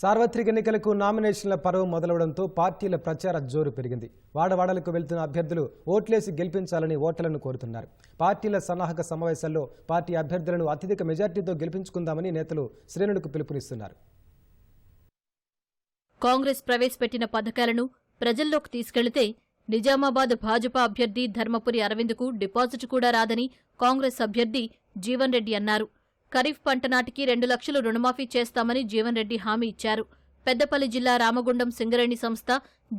సార్వత్రిక ఎన్నికలకు నామినేషన్ల పర్వం మొదలవడంతో పార్టీల ప్రచార జోరు పెరిగింది. వాడవాడలకు వెళ్తున్న అభ్యర్థులు ఓట్లేసి గెలిపించాలని ఓటర్లను కోరుతున్నారు. పార్టీల సన్నాహక సమావేశాల్లో పార్టీ అభ్యర్థులను అత్యధిక మెజార్టీతో గెలిపించుకుందామని నేతలు శ్రేణులకు పిలుపునిస్తున్నారు. కాంగ్రెస్ ప్రవేశపెట్టిన పథకాలను ప్రజల్లోకి తీసుకెళితే నిజామాబాద్ భాజపా అభ్యర్థి ధర్మపురి అరవింద్కు డిపాజిట్ కూడా రాదని కాంగ్రెస్ అభ్యర్థి జీవన్ రెడ్డి అన్నారు. ఖరీఫ్ పంట నాటికి రెండు లక్షలు రుణమాఫీ చేస్తామని జీవన్ రెడ్డి హామీ ఇచ్చారు. పెద్దపల్లి జిల్లా రామగుండం సింగరేణి సంస్థ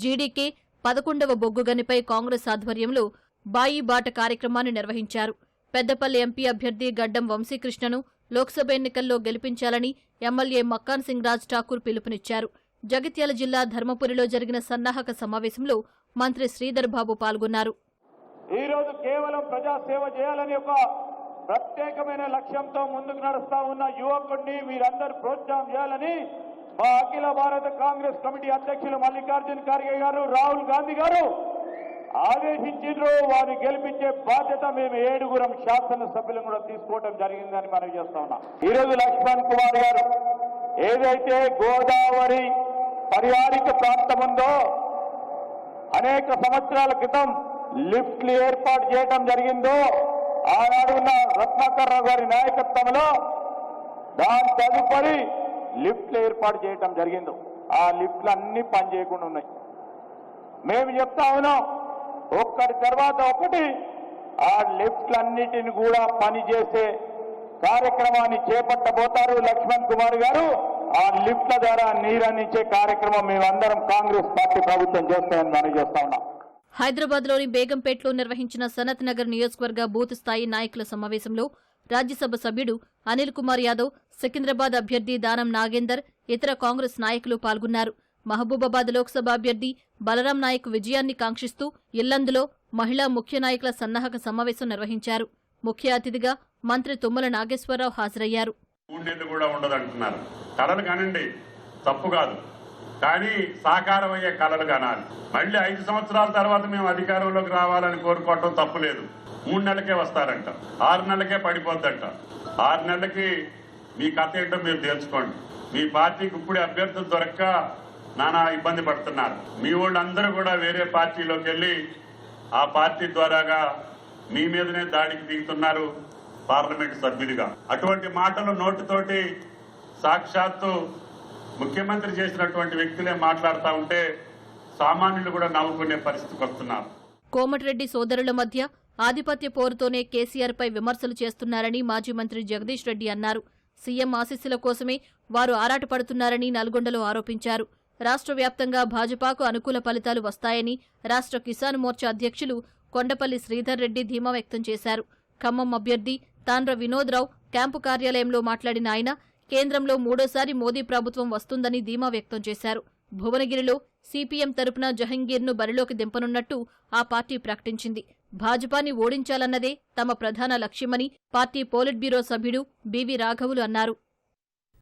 జీడీకే పదకొండవ బొగ్గుగనిపై కాంగ్రెస్ ఆధ్వర్యంలో బాయి బాట కార్యక్రమాన్ని నిర్వహించారు. పెద్దపల్లి ఎంపీ అభ్యర్థి గడ్డం వంశీకృష్ణను లోక్సభ ఎన్నికల్లో గెలిపించాలని ఎమ్మెల్యే మక్కాన్ సింగ్ రాజ్ ఠాకూర్ పిలుపునిచ్చారు. జగిత్యాల జిల్లా ధర్మపురిలో జరిగిన సన్నాహక సమావేశంలో మంత్రి శ్రీధర్ బాబు పాల్గొన్నారు. ఈ రోజు కేవలం ప్రజా సేవ చేయాలని ఒక ప్రత్యేకమైన లక్ష్యంతో ముందుకు నడుస్తా ఉన్న యువకుడిని మీరందరూ ప్రోత్సాహం చేయాలని మా అఖిల భారత కాంగ్రెస్ కమిటీ అధ్యక్షులు మల్లికార్జున ఖార్గే గారు రాహుల్ గాంధీ గారు ఆదేశించారు వారిని గెలిపించే బాధ్యత మేము ఏడుగురం శాసనసభ్యులను కూడా తీసుకోవడం జరిగిందని మనం చేస్తా ఉన్నాం. ఈ రోజు లక్ష్మణ్ కుమార్ గారు ఏదైతే గోదావరి పరిహారిక ప్రాంతం ఉందో అనేక సంవత్సరాల క్రితం లిఫ్ట్లు ఏర్పాటు చేయడం జరిగిందో ఆనాడు ఉన్న రత్నాకర్ గారి నాయకత్వంలో దాని తదుపరి లిఫ్ట్లు ఏర్పాటు చేయటం జరిగింది. ఆ లిఫ్ట్లు అన్ని పనిచేయకుండా ఉన్నాయి. మేము చెప్తా ఉన్నాం ఒక్కటి తర్వాత ఒకటి ఆ లిఫ్ట్లన్నిటిని కూడా పనిచేసే కార్యక్రమాన్ని చేపట్టబోతారు లక్ష్మణ్ కుమార్ గారు. ఆ లిఫ్ట్ల ద్వారా నీరందించే కార్యక్రమం మేమందరం కాంగ్రెస్ పార్టీ ప్రభుత్వం చేస్తామని మనం చేస్తా ఉన్నాం. హైదరాబాద్లోని బేగంపేటలో నిర్వహించిన సనత్ నగర్ నియోజకవర్గ బూత్ స్థాయి నాయకుల సమావేశంలో రాజ్యసభ సభ్యుడు అనిల్ కుమార్ యాదవ్ సికింద్రాబాద్ అభ్యర్థి దానం నాగేందర్ ఇతర కాంగ్రెస్ నాయకులు పాల్గొన్నారు. మహబూబాబాద్ లోక్సభ అభ్యర్థి బలరాం నాయక్ విజయాన్ని కాంక్షిస్తూ ఇల్లందులో మహిళా ముఖ్య నాయకుల సన్నాహక సమావేశం నిర్వహించారు. ముఖ్య అతిథిగా మంత్రి తుమ్మల నాగేశ్వరరావు హాజరయ్యారు. తప్పు కాదు. కానీ సాకారం అయ్యే కళలు కనాలి. మళ్ళీ ఐదు సంవత్సరాల తర్వాత మేము అధికారంలోకి రావాలని కోరుకోవటం తప్పులేదు మూడు నెలలకే వస్తారంట. ఆరు నెలలకే పడిపోద్దంట. ఆరు నెలలకి మీ కథ ఏంటో మీరు తెలుసుకోండి. మీ పార్టీకి ఇప్పుడే అభ్యర్థులు దొరక్క నానా ఇబ్బంది పడుతున్నారు. మీ వాళ్ళందరూ కూడా వేరే పార్టీలోకి వెళ్ళి ఆ పార్టీ ద్వారాగా మీ మీదనే దాడికి దిగుతున్నారు పార్లమెంట్ సభ్యుడిగా. అటువంటి మాటలు నోటితోటి సాక్షాత్తు ముఖ్యమంత్రి చేసినటువంటి వ్యక్తులే మాట్లాడుతూ ఉంటే సామాన్యులు కూడా నవ్వుకునే పరిస్థితికి వస్తున్నారు. కోమటిరెడ్డి సోదరుల మధ్య ఆధిపత్య పోరుతోనే కేసీఆర్ పై విమర్శలు చేస్తున్నారని మాజీ మంత్రి జగదీష్ రెడ్డి అన్నారు. సీఎం ఆశీస్సుల కోసమే వారు ఆరాటపడుతున్నారని నల్గొండలో ఆరోపించారు. రాష్ట్ర వ్యాప్తంగా భాజపాకు అనుకూల ఫలితాలు వస్తాయని రాష్ట్ర కిసాన్ మోర్చా అధ్యక్షులు కొండపల్లి శ్రీధర్ రెడ్డి ధీమా వ్యక్తం చేశారు. ఖమ్మం అభ్యర్థి తాండ్ర వినోద్రావు క్యాంపు కార్యాలయంలో మాట్లాడిన ఆయన కేంద్రంలో మూడోసారి మోదీ ప్రభుత్వం వస్తుందని ధీమా వ్యక్తం చేశారు. భువనగిరిలో సిపిఎం తరపున జహంగీర్ను బరిలోకి దింపనున్నట్టు ఆ పార్టీ ప్రకటించింది. భాజపాని ఓడించాలన్నదే తమ ప్రధాన లక్ష్యమని పార్టీ పోలిట్ బ్యూరో సభ్యుడు బివి రాఘవులు అన్నారు.